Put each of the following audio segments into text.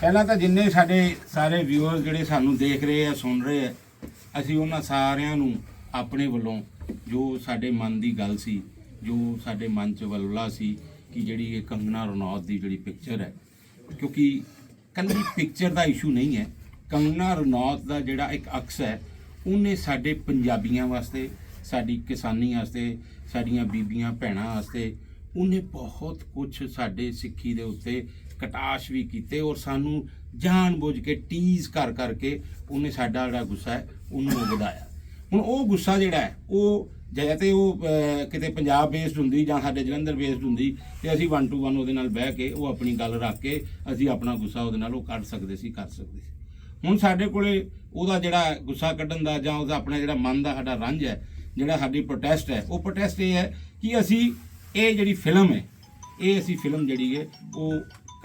ਪਹਿਲਾਂ ਤਾਂ ਜਿੰਨੇ ਸਾਡੇ ਸਾਰੇ ਵਿਊਅਰ ਜਿਹੜੇ ਸਾਨੂੰ ਦੇਖ ਰਹੇ ਆ, ਸੁਣ ਰਹੇ ਆ, ਅਸੀਂ ਉਹਨਾਂ ਸਾਰਿਆਂ ਨੂੰ ਆਪਣੇ ਵੱਲੋਂ ਜੋ ਸਾਡੇ ਮਨ ਦੀ ਗੱਲ ਸੀ, ਜੋ ਸਾਡੇ ਮਨ 'ਚ ਵਲਵਲਾ ਸੀ ਕਿ ਜਿਹੜੀ ਇਹ ਕੰਗਨਾ ਰਣੌਤ ਦੀ ਜਿਹੜੀ ਪਿਕਚਰ ਹੈ, ਕਿਉਂਕਿ ਕੱਲੀ ਪਿਕਚਰ ਦਾ ਇਸ਼ੂ ਨਹੀਂ ਹੈ। ਕੰਗਨਾ ਰਣੌਤ ਦਾ ਜਿਹੜਾ ਇੱਕ ਅਕਸ ਹੈ, ਉਹਨੇ ਸਾਡੇ ਪੰਜਾਬੀਆਂ ਵਾਸਤੇ, ਸਾਡੀ ਕਿਸਾਨੀ ਵਾਸਤੇ, ਸਾਡੀਆਂ ਬੀਬੀਆਂ, ਭੈਣਾਂ ਵਾਸਤੇ ਉਹਨੇ ਬਹੁਤ ਕੁਝ ਸਾਡੇ ਸਿੱਖੀ ਦੇ ਉੱਤੇ ਕਟਾਸ਼ ਵੀ ਕੀਤੇ ਔਰ ਸਾਨੂੰ ਜਾਣ ਬੁੱਝ ਕੇ ਟੀਜ਼ ਕਰ ਕਰਕੇ ਉਹਨੇ ਸਾਡਾ ਜਿਹੜਾ ਗੁੱਸਾ ਹੈ, ਉਹਨੂੰ ਵਧਾਇਆ। ਹੁਣ ਉਹ ਗੁੱਸਾ ਜਿਹੜਾ ਹੈ, ਉਹ ਜੇ ਤੇ ਉਹ ਕਿਤੇ ਪੰਜਾਬ ਬੇਸਡ ਹੁੰਦੀ ਜਾਂ ਸਾਡੇ ਜਲੰਧਰ ਬੇਸਡ ਹੁੰਦੀ ਤੇ ਅਸੀਂ 1 ਟੂ 1 ਉਹਦੇ ਨਾਲ ਬਹਿ ਕੇ ਉਹ ਆਪਣੀ ਗੱਲ ਰੱਖ ਕੇ ਅਸੀਂ ਆਪਣਾ ਗੁੱਸਾ ਉਹਦੇ ਨਾਲ ਉਹ ਕੱਢ ਸਕਦੇ ਸੀ, ਕਰ ਸਕਦੇ ਸੀ। ਹੁਣ ਸਾਡੇ ਕੋਲੇ ਉਹਦਾ ਜਿਹੜਾ ਗੁੱਸਾ ਕੱਢਣ ਦਾ ਜਾਂ ਉਹਦਾ ਆਪਣਾ ਜਿਹੜਾ ਮਨ ਦਾ ਸਾਡਾ ਰੰਜ ਹੈ, ਜਿਹੜਾ ਸਾਡੀ ਪ੍ਰੋਟੈਸਟ ਹੈ, ਉਹ ਪ੍ਰੋਟੈਸਟ ਇਹ ਹੈ ਕਿ ਅਸੀਂ ਇਹ ਜਿਹੜੀ ਫਿਲਮ ਹੈ ਇਹ ਅਸੀਂ ਫਿਲਮ ਜਿਹੜੀ ਹੈ ਉਹ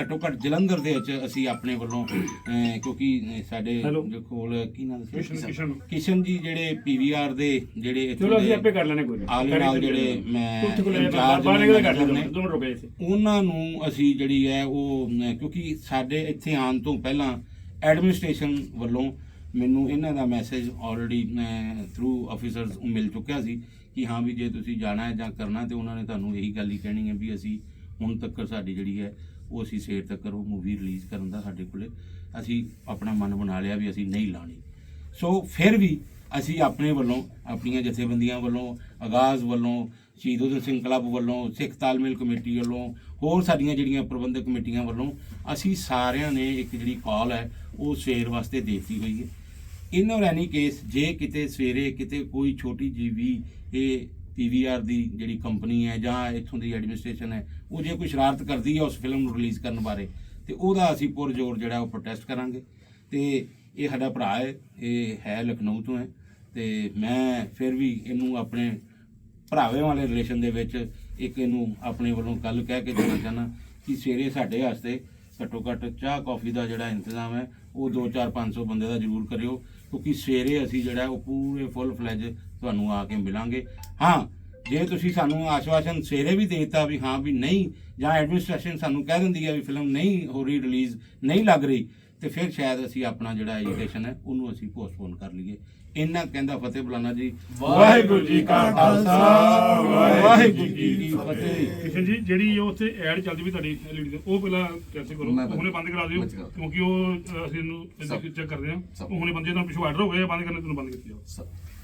ਘੱਟੋ ਘੱਟ ਜਲੰਧਰ ਦੇ ਵਿੱਚ ਅਸੀਂ ਆਪਣੇ ਵੱਲੋਂ ਕਿਉਂਕਿ ਸਾਡੇ ਕੋਲ ਕੀ ਨਾਮ? ਕਿਸ਼ਨ ਕਿਸ਼ਨ। ਜੀ ਜਿਹੜੇ ਪੀਵੀਆਰ ਦੇ ਜਿਹੜੇ ਚਲੋ ਅਸੀਂ ਆਪੇ ਕਰ ਲੈਣੇ ਕੋਈ ਆਲੇ ਨਾਲ ਜਿਹੜੇ ਮੈਂ ਉਹਨਾਂ ਨੂੰ ਅਸੀਂ ਜਿਹੜੀ ਹੈ ਉਹ ਕਿਉਂਕਿ ਸਾਡੇ ਇੱਥੇ ਆਉਣ ਤੋਂ ਪਹਿਲਾਂ ਐਡਮਿਨਿਸਟ੍ਰੇਸ਼ਨ ਵੱਲੋਂ ਮੈਨੂੰ ਇਹਨਾਂ ਦਾ ਮੈਸੇਜ ਆਲਰੇਡੀ ਥਰੂ ਆਫੀਸਰਸ ਮਿਲ ਚੁੱਕਿਆ ਸੀ ਕਿ ਹਾਂ ਵੀ ਜੇ ਤੁਸੀਂ ਜਾਣਾ ਹੈ ਜਾਂ ਕਰਨਾ ਤੇ ਉਹਨਾਂ ਨੇ ਤੁਹਾਨੂੰ ਇਹੀ ਗੱਲ ਹੀ ਕਹਿਣੀ ਹੈ ਵੀ ਅਸੀਂ ਹੁਣ ਤੱਕ ਸਾਡੀ ਜਿਹੜੀ ਹੈ ਉਹ ਅਸੀਂ ਸੇਰ ਤੱਕ ਉਹ ਮੂਵੀ ਰਿਲੀਜ਼ ਕਰਨ ਦਾ ਸਾਡੇ ਕੋਲੇ ਅਸੀਂ ਆਪਣਾ ਮਨ ਬਣਾ ਲਿਆ ਵੀ ਅਸੀਂ ਨਹੀਂ ਲਾਣੀ। ਸੋ ਫਿਰ ਵੀ ਅਸੀਂ ਆਪਣੇ ਵੱਲੋਂ, ਆਪਣੀਆਂ ਜਥੇਬੰਦੀਆਂ ਵੱਲੋਂ, ਆਗਾਜ਼ ਵੱਲੋਂ, ਸ਼ਹੀਦ ਊਧਮ ਸਿੰਘ ਕਲੱਬ ਵੱਲੋਂ, ਸਿੱਖ ਤਾਲਮੇਲ ਕਮੇਟੀ ਵੱਲੋਂ, ਹੋਰ ਸਾਡੀਆਂ ਜਿਹੜੀਆਂ ਪ੍ਰਬੰਧਕ ਕਮੇਟੀਆਂ ਵੱਲੋਂ ਅਸੀਂ ਸਾਰਿਆਂ ਨੇ ਇੱਕ ਜਿਹੜੀ ਕਾਲ ਹੈ ਉਹ ਸ਼ੇਰ ਵਾਸਤੇ ਦੇ ਦਿੱਤੀ ਹੋਈ ਹੈ। ਇਨ ਔਰ ਐਨੀ ਕੇਸ ਜੇ ਕਿਤੇ ਸਵੇਰੇ ਕਿਤੇ ਕੋਈ ਛੋਟੀ ਜਿਹੀ ਵੀ ਇਹ ਪੀਵੀਆਰ ਦੀ ਜਿਹੜੀ ਕੰਪਨੀ ਹੈ ਜਾਂ ਇੱਥੋਂ ਦੀ ਐਡਮਿਨਿਸਟ੍ਰੇਸ਼ਨ ਹੈ, ਉਹ ਜੇ ਕੋਈ ਸ਼ਰਾਰਤ ਕਰਦੀ ਹੈ ਉਸ ਫਿਲਮ ਨੂੰ ਰਿਲੀਜ਼ ਕਰਨ ਬਾਰੇ, ਤੇ ਉਹਦਾ ਅਸੀਂ ਪੁਰ ਜ਼ੋਰ ਜਿਹੜਾ ਉਹ ਪ੍ਰੋਟੈਸਟ ਕਰਾਂਗੇ। ਤੇ ਇਹ ਸਾਡਾ ਭਰਾ ਹੈ, ਇਹ ਹੈ ਲਖਨਊ ਤੋਂ ਹੈ, ਤੇ ਮੈਂ ਫਿਰ ਵੀ ਇਹਨੂੰ ਆਪਣੇ ਭਰਾਵੇਂ ਵਾਲੇ ਰਿਲੇਸ਼ਨ ਦੇ ਵਿੱਚ ਇੱਕ ਇਹਨੂੰ ਆਪਣੇ ਵੱਲੋਂ ਗੱਲ ਕਹਿ ਕੇ ਦੇਣਾ ਚਾਹਨਾ ਕਿ ਸਵੇਰੇ ਸਾਡੇ ਵਾਸਤੇ ਘੱਟੋ ਘੱਟ ਚਾਹ ਕਾਫੀ ਦਾ ਜਿਹੜਾ ਇੰਤਜ਼ਾਮ ਹੈ, ਉਹ 2-4 500 ਬੰਦੇ ਦਾ ਜ਼ਰੂਰ ਕਰਿਓ। ਕਿਉਂਕਿ ਸਵੇਰੇ ਅਸੀਂ ਜਿਹੜਾ ਉਹ ਪੂਰੇ ਫੁੱਲ ਫਲੈਜ ਤੁਹਾਨੂੰ ਆ ਕੇ ਮਿਲਾਂਗੇ। ਹਾਂ, ਜੇ ਤੁਸੀਂ ਸਾਨੂੰ ਆਸ਼ਵਾਸਨ ਸਵੇਰੇ ਵੀ ਦੇਤਾ ਵੀ ਹਾਂ ਵੀ ਨਹੀਂ, ਜਾਂ ਐਡਮਿਨਿਸਟ੍ਰੇਸ਼ਨ ਸਾਨੂੰ ਕਹਿ ਦਿੰਦੀ ਹੈ ਵੀ ਫਿਲਮ ਨਹੀਂ ਹੋ ਰਹੀ ਰਿਲੀਜ਼ ਨਹੀਂ ਲੱਗ ਰਹੀ ਤੇ ਫਿਰ ਸ਼ਾਇਦ ਅਸੀਂ ਆਪਣਾ ਜਿਹੜਾ ਐਜੂਕੇਸ਼ਨ ਹੈ ਉਹਨੂੰ ਅਸੀਂ ਪੋਸਟਪੋਨ ਕਰ ਲਈਏ। ਇੰਨਾ ਕਹਿੰਦਾ ਫਤਿਹ ਬੁਲਾਣਾ ਜੀ। ਵਾਹਿਗੁਰੂ ਜੀ ਕਾ ਖਾਲਸਾ ਵਾਹਿਗੁਰੂ ਜੀ ਕੀ ਫਤਿਹ। ਕਿਸ਼ਨ ਜੀ ਜਿਹੜੀ ਉਹ ਉੱਥੇ ਐਡ ਚੱਲਦੀ ਵੀ ਤੁਹਾਡੀ ਐਲਈਡੀ ਤੇ ਉਹ ਪਹਿਲਾਂ ਕੈਂਸਲ ਕਰੋ। ਮੈਂ ਬੰਦ- ਕਰਾ ਦਿਓ। ਕਿਉਂਕਿ ਉਹ ਅਸੀਂ ਇਹਨੂੰ ਚੈੱਕ ਕਰਦੇ ਹਾਂ। ਸਭ। ਉਹ ਹੁਣੇ ਬੰਦੇ ਨਾਲ ਪਿਛੋਂ ਆਰਡਰ ਹੋ ਗਏ ਆ, ਬੰਦ ਕਰਨੇ ਤੁਹਾਨੂੰ ਬੰਦ ਕੀਤੀ ਜਾਓ